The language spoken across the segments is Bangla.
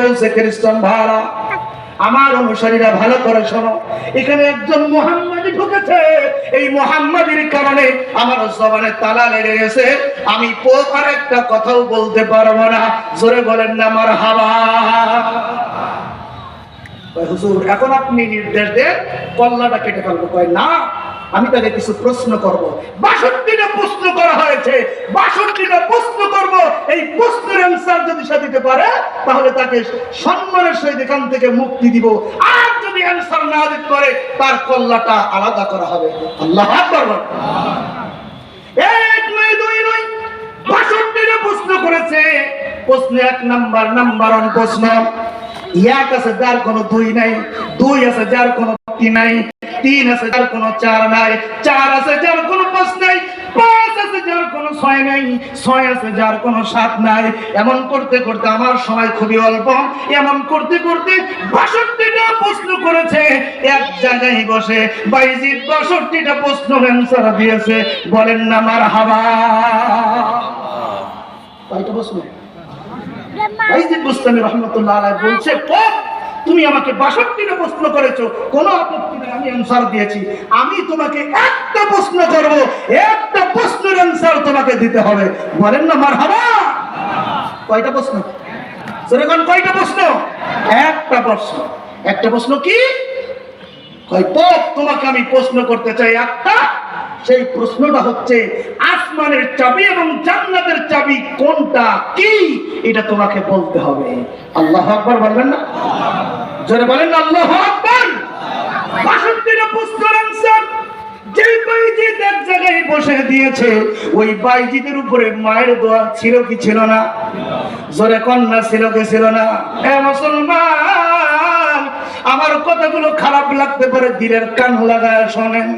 বলছে, খ্রিস্টান ভাড়া আমার অনুসারীরা ভালো করে শোনো। এখানে একজন মোহাম্মদী ঢুকেছে। এই মোহাম্মদীর কারণে আমার তালা লেগে গেছে। আমি পোপ একটা কথাও বলতে পারব না। জোরে বলেন না আমার হাওয়া হুজুর, এখন আপনি নির্দেশ দেন, কল্লাটা কেটে ফেলব। কয়, না, আমি তাকে কিছু প্রশ্ন করব। বাষট্টিটা প্রশ্ন করা হয়েছে। এই প্রশ্নের যদি সে দিতে পারে, তাহলে তাকে সম্মানের সহিত এখান থেকে মুক্তি দিব। আর যদি অ্যান্সার না দিতে পারে, তার কল্লাটা আলাদা করা হবে। আল্লাহ। এক নয় প্রশ্ন প্রশ্ন প্রশ্ন। দুই নাই, দুই যার কোনো তিন নাই, তিন আছে যার কোনো চার নাই, চার আছে যার কোনো পাঁচ নাই। ছয় নাই, ছয় আছে যার কোনো নাই। এমন করতে করতে আমার সময় খুবই অল্প। এমন করতে করতে বাষট্টিটা প্রশ্ন করেছে। এক জায়গায় বসে বাষট্টিটা প্রশ্ন অ্যান্সার দিয়েছে। বলেন না হাওয়া কয়টা প্রশ্ন? রহমতুল্লাহ বলছে তুমি আমাকে বাষট্টিটা প্রশ্ন করেছ। কোনো আপত্তি আমি অ্যান্সার দিয়েছি। আমি তোমাকে একটা প্রশ্ন করব, একটা প্রশ্নের অ্যান্সার তোমাকে দিতে হবে। বলেন না মার হাবা কয়টা প্রশ্ন? সেরকম কয়টা প্রশ্ন? একটা প্রশ্ন। একটা প্রশ্ন কি? তোমাকে আমি প্রশ্ন করতে চাই একটা। সেই প্রশ্নটা হচ্ছে, আসমানের চাবি এবং জান্নাতের চাবি কোনটা, কি? এটা তোমাকে বলতে হবে। আল্লাহ আকবার বলবেন না? জোরে বলেন আল্লাহ জায়গায় বসে দিয়েছে, ওই উপরে মায়ের দোয়া ছিল কি ছিল না? জোরে কন্যা ছিল কি ছিল না? মুসলমান! আমার কথাগুলো খারাপ লাগতে পারে, দিলের কান লাগায় শোনেন।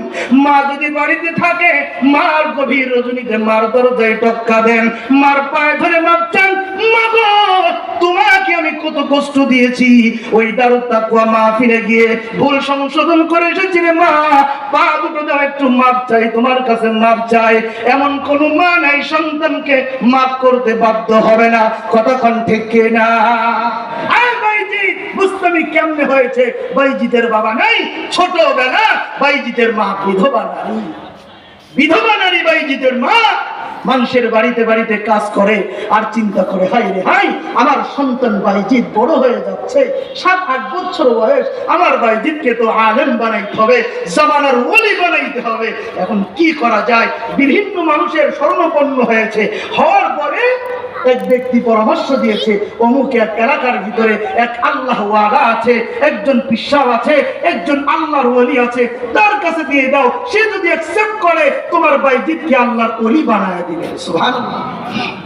মা যদি বাড়িতে থাকে, মার গভীর রজনীতে মার দরজায় টক্কা দেন। মার পায়ে ধরে মাপ চান, মা গো, তোমাকে আমি কত কষ্ট দিয়েছি। ওই তাকুয়া মা ফিরে গিয়ে ভুল সংশোধন করে এসেছি রে মা। পা দুটো দাও, একটু মাপ চাই, তোমার কাছে মাপ চাই। এমন কোন মা নাই, সন্তানকে মাপ করতে বাধ্য হবে না। কতক্ষণ ঠিক না বুঝতামি কেমনে হয়েছে? বাইজিতের বাবা নাই, ছোটবেলা বাইজিতের মা বিধবা নারী। বিধবা নারী বাইজিতের মা মানুষের বাড়িতে বাড়িতে কাজ করে আর চিন্তা করে হাই রে হাই আমার সন্তান বাইজিৎ বড় হয়ে যাচ্ছে, সাত, আট বছর বয়স, আমার বাইজিৎকে তো আলেম বানাইতে হবে, জামানার ওলি বানাইতে হবে। এখন কি করা যায়? বিভিন্ন মানুষের স্বর্ণপন্ন হয়েছে। হওয়ার পরে এক ব্যক্তি পরামর্শ দিয়েছে, অমুক এক এলাকার ভিতরে এক আল্লাহ ওয়ালা আছে, একজন পিসাব আছে, একজন আল্লাহর ওলি আছে, তার কাছে দিয়ে দাও, সে যদি অ্যাকসেপ্ট করে, তোমার বাইজিৎকে আল্লাহর ওলি বানায় দিবে। সুবহানাল্লাহ।